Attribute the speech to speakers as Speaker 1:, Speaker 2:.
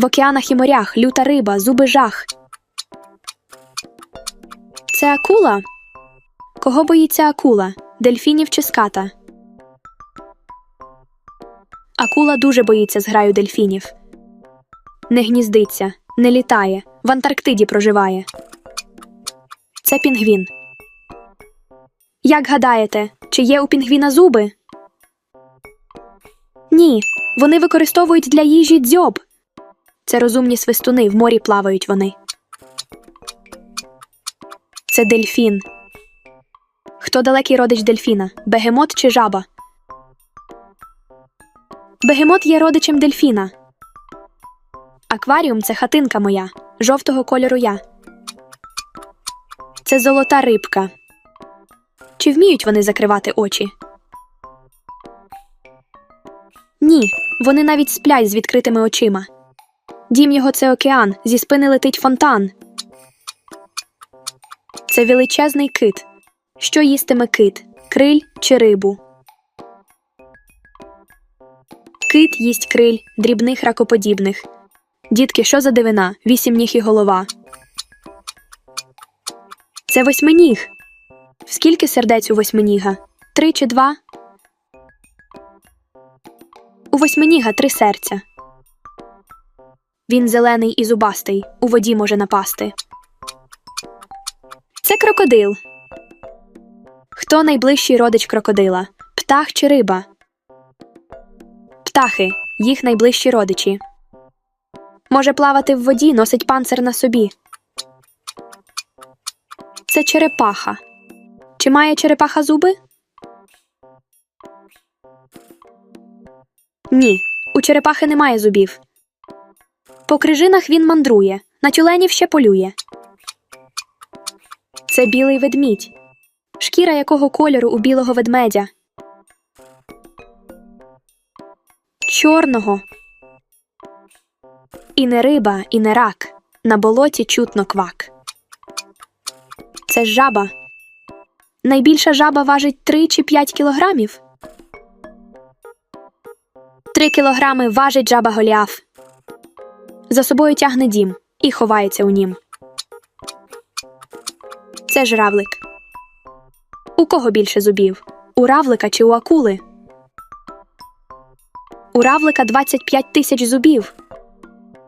Speaker 1: В океанах і морях люта риба, зуби жах. Це акула? Кого боїться акула? Дельфінів чи ската? Акула дуже боїться зграю дельфінів. Не гніздиться, не літає, в Антарктиді проживає. Це пінгвін. Як гадаєте, чи є у пінгвіна зуби? Ні, вони використовують для їжі дзьоб. Це розумні свистуни, в морі плавають вони. Це дельфін. Хто далекий родич дельфіна? Бегемот чи жаба? Бегемот є родичем дельфіна. Акваріум це хатинка моя, жовтого кольору я. Це золота рибка. Чи вміють вони закривати очі? Ні, вони навіть сплять з відкритими очима. Дім його це океан, зі спини летить фонтан. Це величезний кит. Що їстиме кит? Криль чи рибу? Кит їсть криль, дрібних ракоподібних. Дітки, що за дивина? Вісім ніг і голова. Це восьминіг. Скільки сердець у восьминіга? Три чи два? У восьминіга три серця. Він зелений і зубастий, у воді може напасти. Це крокодил. Хто найближчий родич крокодила? Птах чи риба? Птахи їх найближчі родичі. Може плавати в воді, носить панцир на собі. Це черепаха. Чи має черепаха зуби? Ні, у черепахи немає зубів. По крижинах він мандрує, на тюленів ще полює. Це білий ведмідь, шкіра якого кольору у білого ведмедя. Чорного. І не риба, і не рак. На болоті чутно квак. Це жаба. Найбільша жаба важить 3 чи 5 кілограмів. 3 кілограми важить жаба Голіаф. За собою тягне дім і ховається у нім. Це ж равлик. У кого більше зубів? У равлика чи у акули? У равлика 25 тисяч зубів.